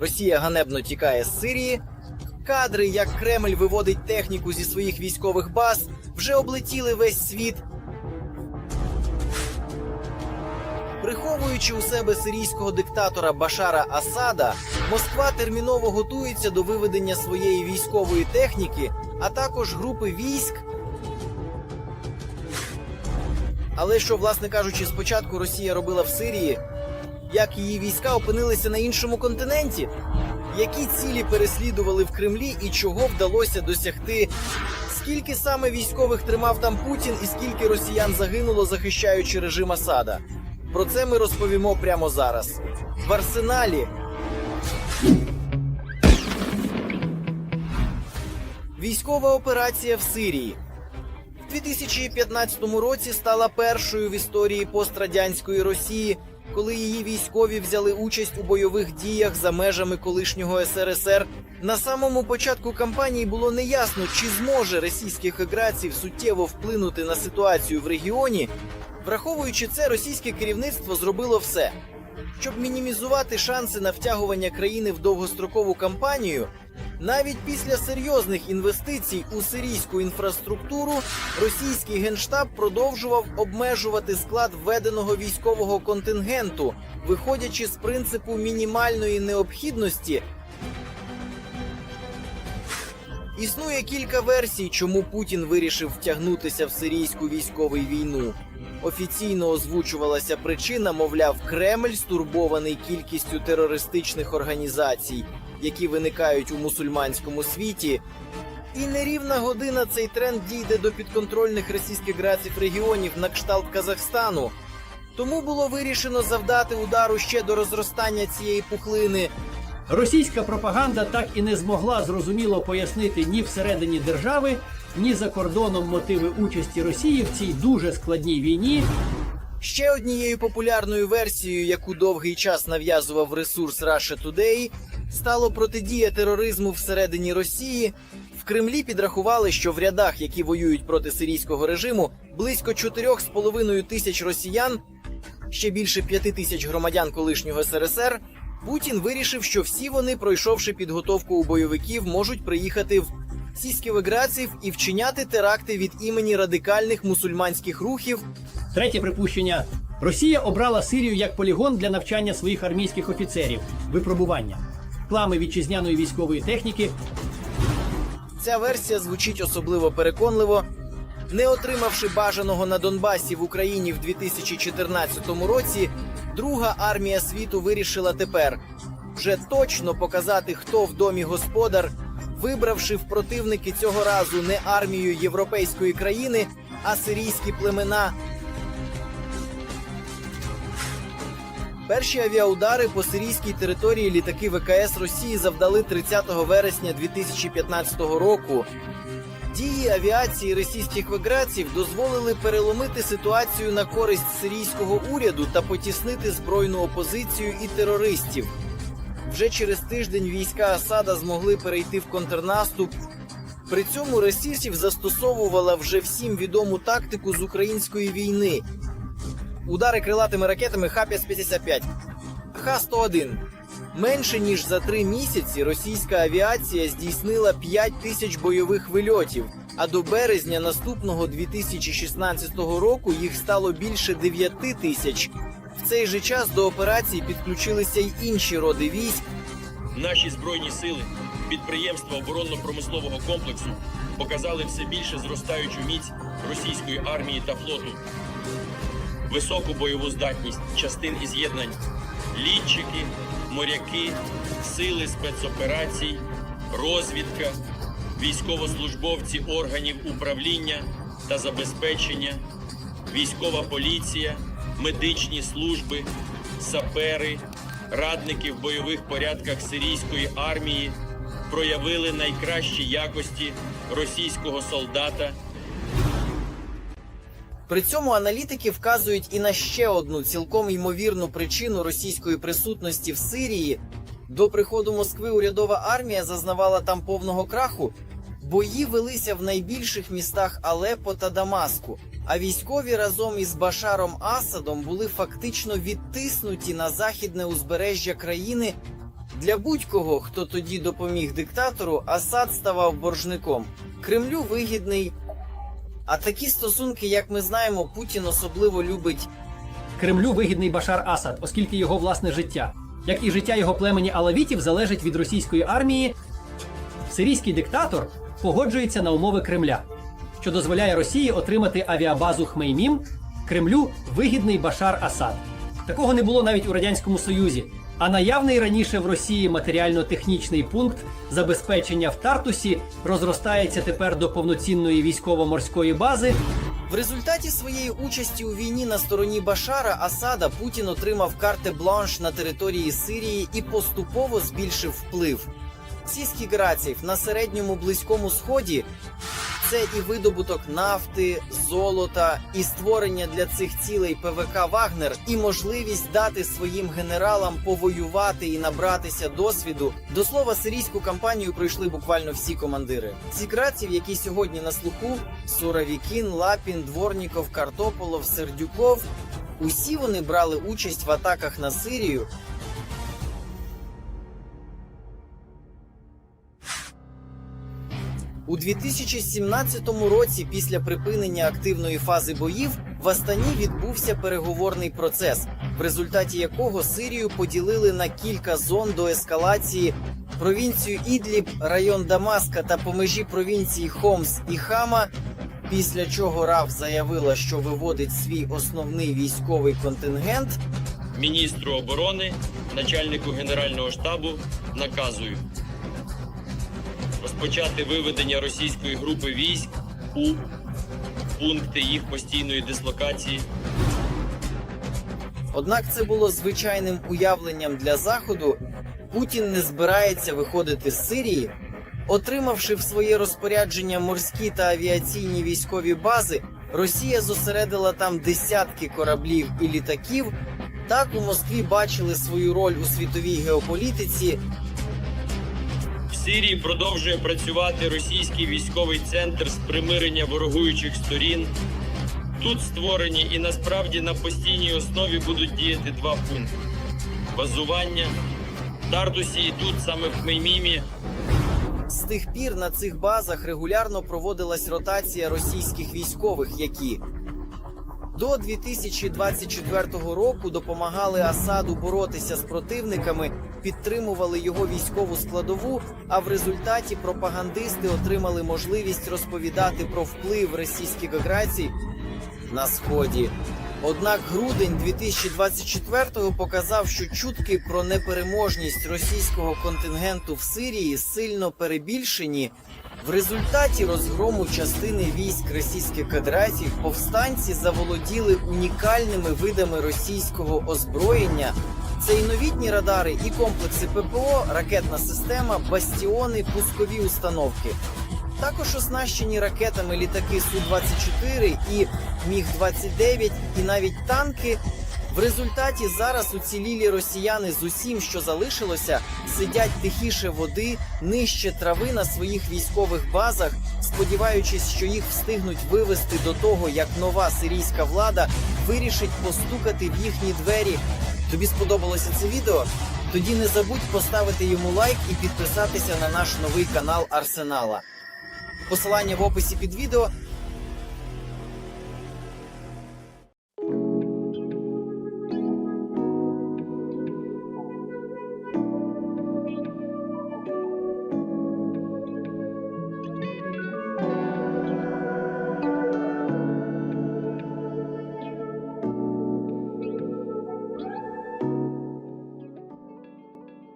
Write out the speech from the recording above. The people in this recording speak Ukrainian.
Росія ганебно тікає з Сирії. Кадри, як Кремль виводить техніку зі своїх військових баз, вже облетіли весь світ. Приховуючи у себе сирійського диктатора Башара Асада, Москва терміново готується до виведення своєї військової техніки, а також групи військ. Але що, власне кажучи, спочатку Росія робила в Сирії, як її війська опинилися на іншому континенті? Які цілі переслідували в Кремлі і чого вдалося досягти? Скільки саме військових тримав там Путін і скільки росіян загинуло, захищаючи режим Асада? Про це ми розповімо прямо зараз. В арсеналі військова операція в Сирії. У 2015 році стала першою в історії пострадянської Росії, коли її військові взяли участь у бойових діях за межами колишнього СРСР. На самому початку кампанії було неясно, чи зможе російський граців суттєво вплинути на ситуацію в регіоні. Враховуючи це, російське керівництво зробило все. Щоб мінімізувати шанси на втягування країни в довгострокову кампанію, навіть після серйозних інвестицій у сирійську інфраструктуру російський генштаб продовжував обмежувати склад введеного військового контингенту, виходячи з принципу мінімальної необхідності. Існує кілька версій, чому Путін вирішив втягнутися в сирійську військову війну. Офіційно озвучувалася причина, мовляв, Кремль стурбований кількістю терористичних організацій, які виникають у мусульманському світі. І нерівна година цей тренд дійде до підконтрольних російських граців регіонів на кшталт Казахстану. Тому було вирішено завдати удару ще до розростання цієї пухлини. Російська пропаганда так і не змогла зрозуміло пояснити ні всередині держави, ні за кордоном мотиви участі Росії в цій дуже складній війні. Ще однією популярною версією, яку довгий час нав'язував ресурс Russia Today, стало протидія тероризму всередині Росії. В Кремлі підрахували, що в рядах, які воюють проти сирійського режиму, близько 4,5 тисяч росіян, ще більше 5 тисяч громадян колишнього СРСР. Путін вирішив, що всі вони, пройшовши підготовку у бойовиків, можуть приїхати в сіськівеграців і вчиняти теракти від імені радикальних мусульманських рухів, Третє припущення: Росія обрала Сирію як полігон для навчання своїх армійських офіцерів, випробування, плами вітчизняної військової техніки. Ця версія звучить особливо переконливо. Не отримавши бажаного на Донбасі в Україні в 2014 році, друга армія світу вирішила тепер вже точно показати, хто в домі господар, вибравши в противники цього разу не армію європейської країни, а сирійські племена. Перші авіаудари по сирійській території літаки ВКС Росії завдали 30 вересня 2015 року. Дії авіації російських виграців дозволили переломити ситуацію на користь сирійського уряду та потіснити збройну опозицію і терористів. Вже через тиждень війська Асада змогли перейти в контрнаступ. При цьому російськів застосовувала вже всім відому тактику з української війни. Удари крилатими ракетами Х-55. Х-101. Менше ніж за три місяці російська авіація здійснила 5 тисяч бойових вильотів, а до березня наступного 2016 року їх стало більше 9 тисяч. В цей же час до операції підключилися й інші роди військ, Наші збройні сили, підприємства оборонно-промислового комплексу показали все більше зростаючу міць російської армії та флоту, високу бойову здатність частин і з'єднань, літчики, моряки, сили спецоперацій, розвідка, військовослужбовці органів управління та забезпечення, військова поліція, медичні служби, сапери, радники в бойових порядках сирійської армії проявили найкращі якості російського солдата При цьому аналітики вказують і на ще одну цілком ймовірну причину російської присутності в Сирії. До приходу Москви урядова армія зазнавала там повного краху. Бої велися в найбільших містах Алепо та Дамаску. А військові разом із Башаром Асадом були фактично відтиснуті на західне узбережжя країни Для будь-кого, хто тоді допоміг диктатору, Асад ставав боржником. Кремлю вигідний. А такі стосунки, як ми знаємо, Путін особливо любить Кремлю вигідний Башар Асад, оскільки його власне життя, як і життя його племені алавітів, залежить від російської армії. Сирійський диктатор погоджується на умови Кремля, що дозволяє Росії отримати авіабазу Хмеймім. Кремлю вигідний Башар Асад. Такого не було навіть у радянському Союзі. А наявний раніше в Росії матеріально-технічний пункт забезпечення в Тартусі розростається тепер до повноцінної військово-морської бази, В результаті своєї участі у війні на стороні Башара Асада Путін отримав карте бланш на території Сирії і поступово збільшив вплив. Сіські граців на середньому близькому сході це і видобуток нафти, золота, і створення для цих цілей ПВК Вагнер, і можливість дати своїм генералам повоювати і набратися досвіду. До слова, сирійську кампанію пройшли буквально всі командири. Ці граців, які сьогодні на слуху, Суровікін, Лапін, Дворніков, Картополов, Сердюков. Усі вони брали участь в атаках на Сирію У 2017 році, після припинення активної фази боїв, в Астані відбувся переговорний процес, в результаті якого Сирію поділили на кілька зон до ескалації. Провінцію Ідліб, район Дамаска та по межі провінції Хомс і Хама. Після чого РАФ заявила, що виводить свій основний військовий контингент. Міністру оборони, начальнику Генерального штабу наказую розпочати виведення російської групи військ у пункти їх постійної дислокації Однак це було звичайним уявленням для заходу. Путін не збирається виходити з Сирії. Отримавши в своє розпорядження морські та авіаційні військові бази, Росія зосередила там десятки кораблів і літаків. Так у Москві бачили свою роль у світовій геополітиці. Сирії продовжує працювати російський військовий центр з примирення ворогуючих сторін. Тут створені і насправді на постійній основі будуть діяти два пункти: базування Тартусі і тут саме в Хмеймімі З тих пір на цих базах регулярно проводилась ротація російських військових, які до 2024 року допомагали Асаду боротися з противниками, підтримували його військову складову. А в результаті пропагандисти отримали можливість розповідати про вплив російських аграцій на сході. Однак грудень 2024-го показав, що чутки про непереможність російського контингенту в Сирії сильно перебільшені. В результаті розгрому частини військ російських кадратів повстанці заволоділи унікальними видами російського озброєння. Це і новітні радари, і комплекси ППО, ракетна система, бастіони, пускові установки. Також оснащені ракетами літаки Су-24 і Міг-29, і навіть танки. В результаті зараз уцілілі росіяни з усім, що залишилося, сидять тихіше води, нижче трави на своїх військових базах, сподіваючись, що їх встигнуть вивести до того, як нова сирійська влада вирішить постукати в їхні двері. Тобі сподобалося це відео? Тоді не забудь поставити йому лайк і підписатися на наш новий канал Арсенала. Посилання в описі під відео.